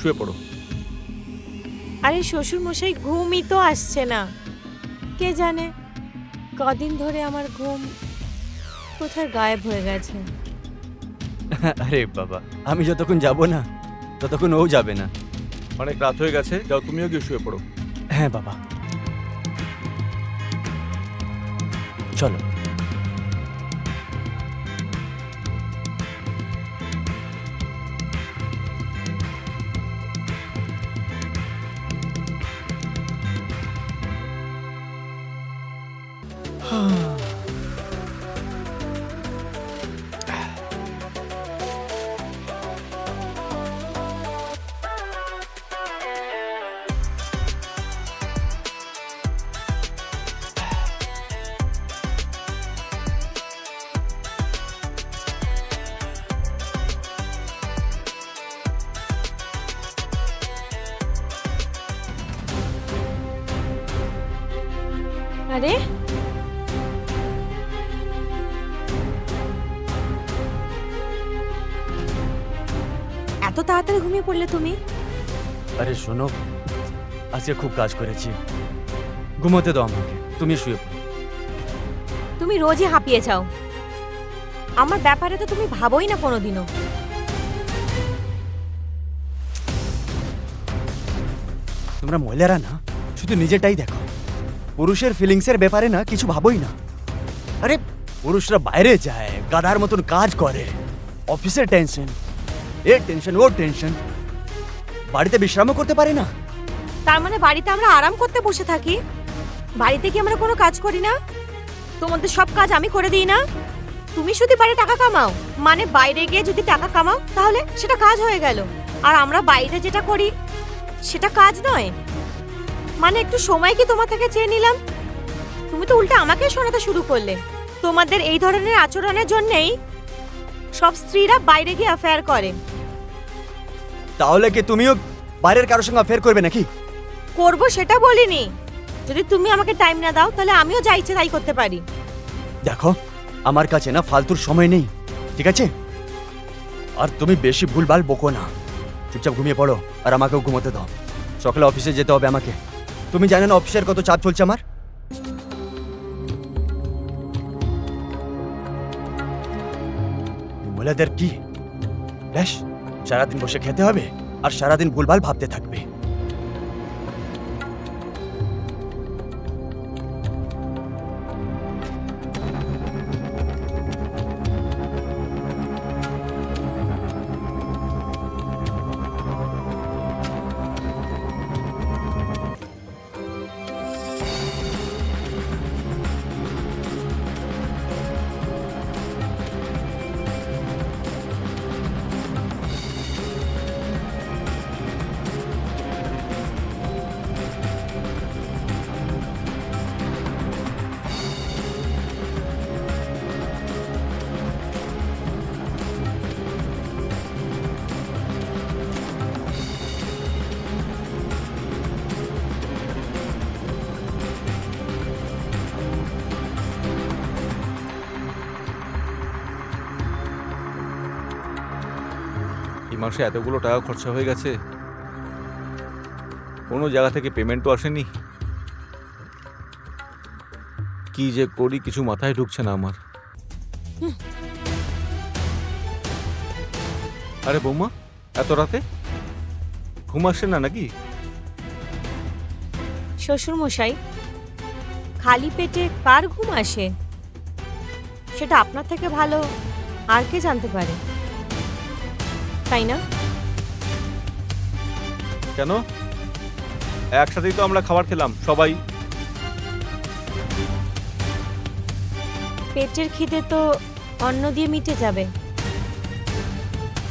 শুয়ে পড়ো। আরে শ্বশুর মশাই ঘুমই তো আসছে না। কে জানে কদিন ধরে আমার ঘুম কোথায় গায়েব হয়ে গেছে। আরে বাবা আমি যতক্ষণ যাব না ততক্ষণ ও যাবে না। অনেক রাত হয়ে গেছে যাও তুমিও গিয়ে শুয়ে পড়ো। হ্যাঁ বাবা। চলো। আরে। এত তাড়াতাড়ি ঘুমিয়ে পড়লে তুমি? আরে শোনো আজকে খুব কাজ করেছি। ঘুমোতে দাও আমাকে তুমি শুয়ে পড়ো। তুমি রোজই হাঁপিয়ে যাও। আমার ব্যাপারে তো তুমি ভাবোই না কোনোদিনও। তোমরা মহিলারা না শুধু নিজেটাই দেখো। পুরুষের ফিলিংসের ব্যাপারে না, কিছু ভাবোই না। আরে, পুরুষরা বাইরে যায়, গাধার মতন কাজ করে। অফিসের টেনশন এর টেনশন ওর টেনশন বাড়িতে বিশ্রামও করতে পারে না। তার মানে বাড়িতে আমরা আরাম করতে বসে থাকি? বাড়িতে কি আমরা কোনো কাজ করি না? তোমাদের সব কাজ আমি করে দিই না? তুমি শুধু বাইরে টাকা কামাও। মানে বাইরে গিয়ে যদি টাকা কামাও, তাহলে সেটা কাজ হয়ে গেল। আর আমরা বাইরে যেটা করি, সেটা কাজ নয়। মানে একটু সময় কি তোমার থেকে চেয়ে নিলাম? তুমি তো উল্টা আমাকে শোনাতে শুরু করলে। তোমাদের এই ধরনের আচরণের জন্যেই সব স্ত্রীরা বাইরে গিয়ে অ্যাফেয়ার করে। তাহলে কি তুমিও বাইরের কারোর সঙ্গে ফের করবে নাকি? করব সেটা বলিনি। যদি তুমি আমাকে টাইম না দাও তাহলে আমিও যা ইচ্ছে তাই করতে পারি। দেখো আমার কাছে না ফালতুর সময় নেই ঠিক আছে? আর তুমি বেশি ভুলভাল বকো না। চুপচাপ ঘুমিয়ে পড়ো আর আমাকেও ঘুমোতে দাও। সকালে অফিসে যেতে হবে আমাকে। তুমি জানো না অফিসের কত চাপ চলছে আমার? মহিলাদের কি? ব্যাস, সারাদিন বসে খেতে হবে আর সারাদিন ভুলভাল ভাবতে থাকবে। মাসে এতগুলো টাকা খরচা হয়ে গেছে। কোনো জায়গা থেকে পেমেন্টও আসেনি। কি যে করি কিছু মাথায় ঢুকছে না আমার। আরে বৌমা এত রাতে? ঘুম আসছে না নাকি? শ্বশুর মশাই খালি পেটে কার ঘুম আসে? সেটা আপনার থেকে ভালো আর কে জানতে পারে? তাই না? কেন? একসাথেই তো আমরা খাবার খেলাম সবাই। পেটের খিদে তো অন্ন দিয়ে মিটে যাবে।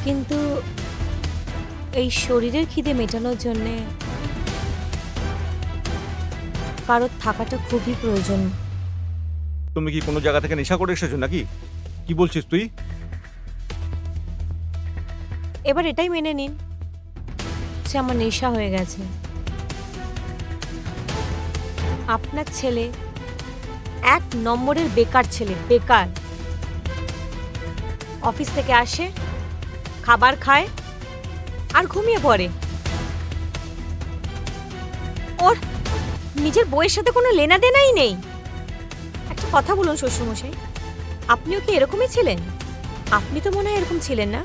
কিন্তু এই শরীরের খিদে মেটানোর জন্যে কারোর থাকাটা খুবই প্রয়োজন। তুমি কি কোনো জায়গা থেকে নেশা করে এসেছ নাকি? কি বলছিস তুই? এবার এটাই মেনে নিন। সে আমার নেশা হয়ে গেছে। আপনার ছেলে এক নম্বরের বেকার ছেলে, বেকার। অফিস থেকে আসে, খাবার খায় আর ঘুমিয়ে পড়ে। ওর নিজের বইয়ের সাথে কোনো লেনা দেনাই নেই। একটা কথা বলুন শ্বশুরমশাই, আপনিও কি এরকমই ছিলেন? আপনি তো মনে হয় এরকম ছিলেন না?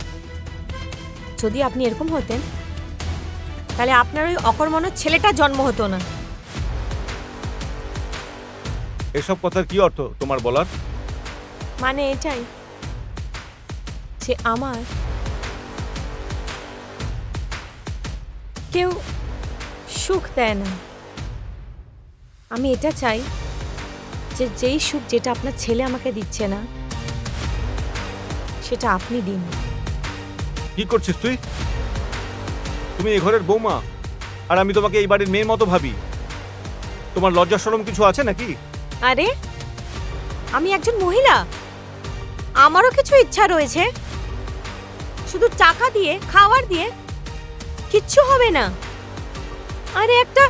যদি আপনি এরকম হতেন তাহলে আপনার ওই অকর্মণ ছেলেটা জন্ম হতো না। এসব কথার কি অর্থ তোমার বলার? মানে এটাই যে আমার কেউ সুখ দেয় না। আমি এটা চাই যে যেই সুখ যেটা আপনার ছেলে আমাকে দিচ্ছে না সেটা আপনি দিন। কি করছিস তুই? তুমি এ ঘরের বৌমা, আর আমি তোমাকে এই বাড়ির মেয়ের মতো ভাবি। তোমার লজ্জা সরম কিছু আছে নাকি? আরে, আমি একজন মহিলা। আমারও কিছু ইচ্ছা রয়েছে। শুধু টাকা দিয়ে খাবার দিয়ে কিচ্ছু হবে না। আরে একটা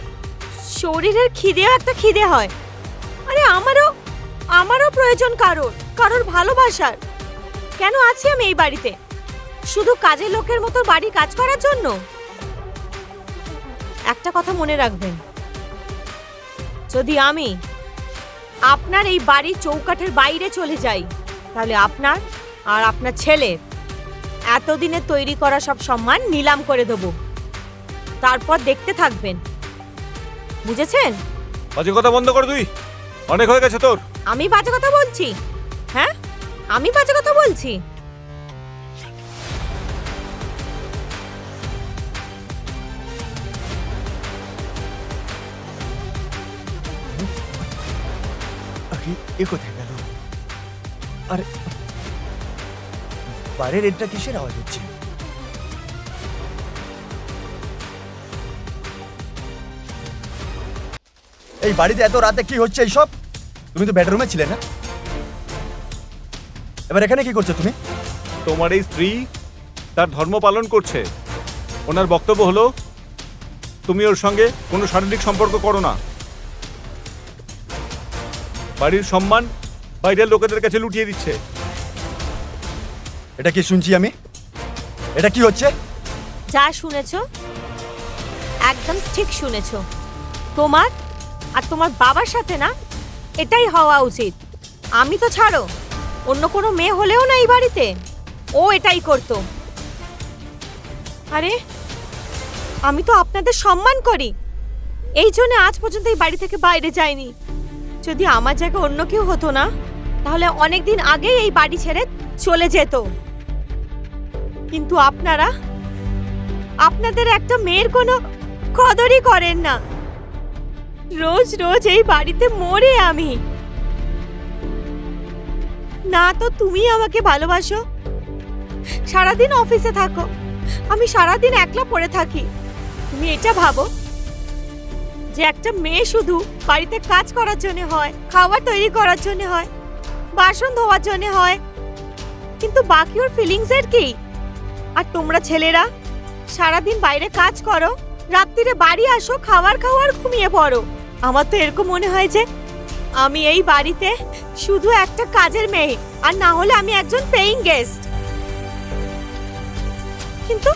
শরীরের খিদেও একটা খিদে হয়। আরে আমারও আমারও প্রয়োজন কারোর কারোর ভালোবাসার। কেন আছি আমি এই বাড়িতে? শুধু কাজের লোকের মতো বাড়ি কাজ করার জন্য? একটা কথা মনে রাখবেন। যদি আমি আপনার এই বাড়ির চৌকাঠের বাইরে চলে যাই তাহলে আপনার আর আপনার ছেলের এতদিনে তৈরি করা সব সম্মান নিলাম করে দেব। তারপর দেখতে থাকবেন। বুঝেছেন? বাজে কথা বন্ধ কর তুই। অনেক হয়ে গেছে তোর। আমি বাজে কথা বলছি। হ্যাঁ? আমি বাজে কথা বলছি। এ কোথায় গেল? আরে বাইরের এটা কিসের আওয়াজ হচ্ছে? এই বাড়িতে এত রাতে কি হচ্ছে এইসব? তুমি তো বেডরুমে ছিলে না? এবার এখানে কি করছ তুমি? তোমার এই স্ত্রী তার ধর্ম পালন করছে। ওনার বক্তব্য হলো, তুমি ওর সঙ্গে কোনো শারীরিক সম্পর্ক করো না। বাড়ির সম্মান বাইরের লোকেদের কাছে লুটিয়ে দিচ্ছে। এটা কি শুনছি আমি? এটা কি হচ্ছে? যা শুনেছো একদম ঠিক শুনেছো। তোমার আর তোমার বাবার সাথে না এটাই হওয়া উচিত। আমি তো ছাড়ো অন্য কোনো মেয়ে হলেও না এই বাড়িতে। ও এটাই করতো। আরে আমি তো আপনাদের সম্মান করি। এই জন্য আজ পর্যন্ত এই বাড়ি থেকে বাইরে যাইনি। যদি আমার জায়গায় অন্য কেউ হতো না, তাহলে অনেক দিন আগেই এই বাড়ি ছেড়ে চলে যেত। কিন্তু আপনারা, আপনাদের একটা মেয়ের কোনো কদরই করেন না। রোজ রোজ এই বাড়িতে মরে আমি। না তো তুমি আমাকে ভালোবাসো। সারাদিন অফিসে থাকো। আমি সারাদিন একলা পড়ে থাকি। তুমি এটা ভাবো? যে একটা মেয়ে শুধু বাড়িতে কাজ করার জন্য হয়, খাবার তৈরি করার জন্য হয়, বাসন ধোয়ার জন্য হয়, কিন্তু বাকি ওর ফিলিংস এর কি? আর তোমরা ছেলেরা, সারাদিন বাইরে কাজ করো, রাত্রিরে বাড়ি আসো, খাবার খাওয়ার ঘুমিয়ে পড়ো। আমার তো এরকম মনে হয় যে আমি এই বাড়িতে শুধু একটা কাজের মেয়ে, আর না হলে আমি একজন পেইং গেস্ট কিন্তু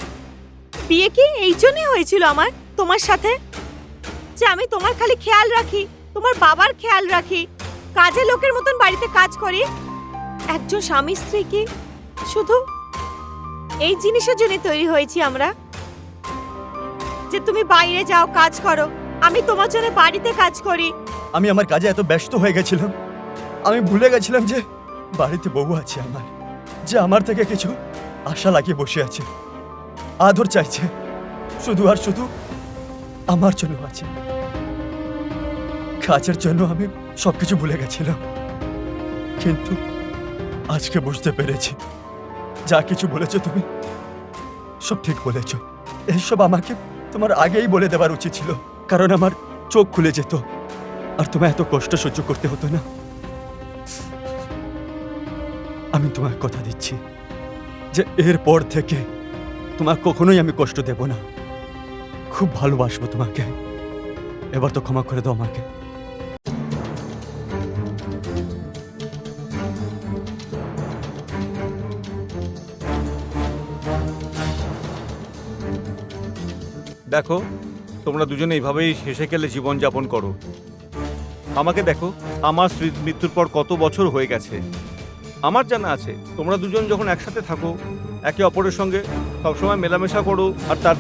বিয়ে কি এই জন্যই হয়েছিল আমার তোমার সাথে? যে আমি তোমার খালি খেয়াল রাখি, তোমার বাবার খেয়াল রাখি। কাজে লোকের মতন বাড়িতে কাজ করি। একজন স্বামী স্ত্রী কি? শুধু এই জিনিসের জন্য তৈরি হয়েছি আমরা। যে তুমি বাইরে যাও, কাজ করো। আমি তোমার জন্য বাড়িতে কাজ করি। আমি আমার কাজে এত ব্যস্ত হয়ে গেছিলাম। আমি ভুলে গেছিলাম যে বাড়িতে বউ আছে আমার, যে আমার থেকে কিছু আশা লাগিয়ে বসে আছে। আদর চাইছে। শুধু আর শুধু আমার জন্য আছে। কাজের জন্য আমি সবকিছু ভুলে গেছিলাম। কিন্তু আজকে বুঝতে পেরেছি। যা কিছু বলেছ তুমি, সব ঠিক বলেছ। এইসব আমাকে তোমার আগেই বলে দেওয়ার উচিত ছিল। কারণ আমার চোখ খুলে যেত। আর তোমায় এত কষ্ট সহ্য করতে হতো না। আমি তোমায় কথা দিচ্ছি যে এরপর থেকে তোমার কখনোই আমি কষ্ট দেব না। খুব ভালোবাসবো তোমাকে। এবার তো ক্ষমা করে দাও আমাকে। দেখো, তোমরা দুজনে এইভাবেই হেসে খেলে জীবনযাপন করো। আমাকে দেখো, আমার স্ত্রীর মৃত্যুর পর কত বছর হয়ে গেছে। আমার জানা আছে, তোমরা দুজন যখন একসাথে থাকো, একে অপরের সঙ্গে সবসময় মেলামেশা করো আর তার